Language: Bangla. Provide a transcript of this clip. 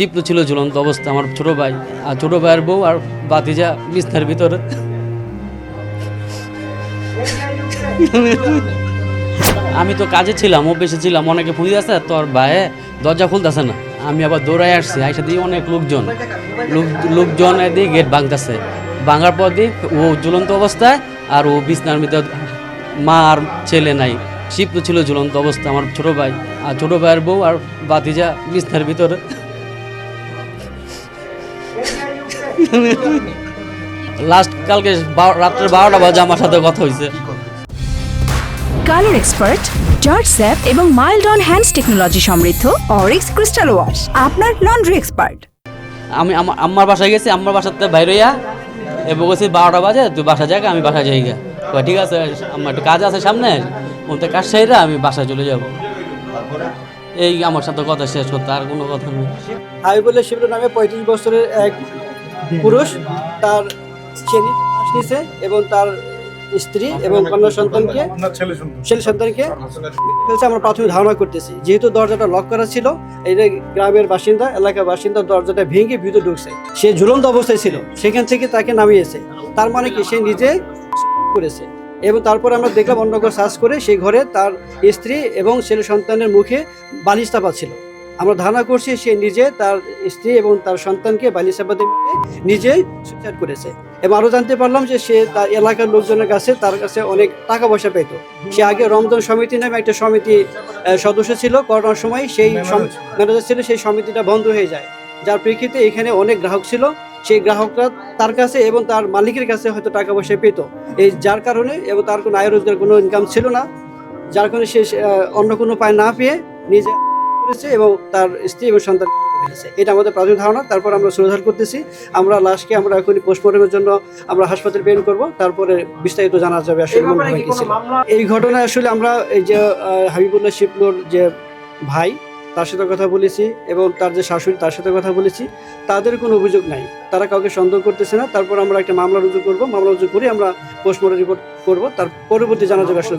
শিপলু ছিল ঝুলন্ত অবস্থা আমার ছোট ভাই, আর ছোট ভাইয়ের বউ আর বাতিজা বিছনার ভিতরে। আমি তো কাজে ছিলাম, অফিসে ছিলাম, অনেকে ফোন আছে তোর ভাইয়ে দরজা খুলতেছে না। আমি আবার দৌড়াই আসছি, আইসা দিয়ে অনেক লোকজন। লোক, লোকজন দিয়ে গেট ভাঙতেছে। ভাঙার পর দিয়ে ও ঝুলন্ত অবস্থায়, আর ও বিছনার ভিতর মা আর ছেলে নাই। শিপলু ছিল ঝুলন্ত অবস্থা আমার ছোট ভাই, আর ছোট ভাইয়ের বউ আর বাতিজা বিছনার ভিতরে। লাস্ট কালকে রাত্রে বারোটা বাজে আমার সাথে কথা হয়েছে কালার এক্সপার্ট জর্জ স্যাপ এবং মাইল্ড অন হ্যান্ডস টেকনোলজি সমৃদ্ধ অরিক্স ক্রিস্টাল ওয়াশ আপনার লন্ড্রি এক্সপার্ট। আমি আমার আম্মার বাসায় গেছি আম্মার বাসাতে বাইরে ইয়া এবং বলছি বারোটা বাজে তুই বাসা যাক আমি বাসা যাই গা ঠিক আছে আমার একটু কাজ আছে সামনে ওতে কাজ সাইরা আমি বাসায় চলে যাব। এই আমার সাথে কথা শেষ করতে আর কোনো কথা নেই। আমি হাবিবুল্লাহ শিবলু নামে পঁয়ত্রিশ বছরের এক পুরুষ তার ছেলে নিছে এবং তার স্ত্রী এবং কন্যা সন্তানকে ছেলে সন্তানকে। ফেলছে। আমরা প্রাথমিক ধারণা করতেছি। যেহেতু দরজাটা লক করা ছিল এই যে গ্রামের বাসিন্দা এলাকার বাসিন্দা দরজাটা ভেঙে ভিতরে ঢুকছে। সে ঝুলন্ত অবস্থায় ছিল। সেখান থেকে তাকে নামিয়েছে। তার মানে কি? সে নিজে করেছে। এবং তারপর আমরা দেখলাম অন্য ঘর সার্চ করে সেই ঘরে তার স্ত্রী এবং ছেলে সন্তানের মুখে বালিশ চাপা ছিল। আমরা ধারণা করছি সে নিজে তার স্ত্রী এবং তার সন্তানকে চাপাতে মেরে নিজে সুইসাইড করেছে। এবং আরও জানতে পারলাম যে সে তার এলাকার লোকজনের কাছে তার কাছে অনেক টাকা পয়সা পেত। সে আগে রমজান সমিতি নামে একটা সমিতি সদস্য ছিল। করোনার সময় সেই ম্যানেজার ছিল। সেই সমিতিটা বন্ধ হয়ে যায়। যার প্রেক্ষিতে এখানে অনেক গ্রাহক ছিল। সেই গ্রাহকরা তার কাছে এবং তার মালিকের কাছে হয়তো টাকা পয়সা পেত। এই যার কারণে এবং তার কোনো আয় রোজগার কোনো ইনকাম ছিল না। যার কারণে সে অন্য কোনো উপায় না পেয়ে নিজে করেছে এবং তার স্ত্রী এবং সন্তান ফেলেছে। এটা আমাদের প্রাথমিক ধারণা তারপর আমরা সুরধার করতেছি। আমরা লাশকে আমরা এখন পোস্টমর্টমের জন্য আমরা হাসপাতালে প্রেরণ করব তারপরে বিস্তারিত জানা যাবে আসলে। এই ঘটনায় আসলে আমরা এই যে হাবিবুল্লাহ শিবলুর যে ভাই তার সাথে কথা বলেছি এবং তার যে শাশুড়ি তার সাথে কথা বলেছি। তাদের কোনো অভিযোগ নাই। তারা কাউকে সন্দেহ করতেছে না। তারপর আমরা একটা মামলা রুজু করব। মামলা রুজু করে আমরা পোস্টমর্টম রিপোর্ট করব। তার পরবর্তী জানা যাবে আসলে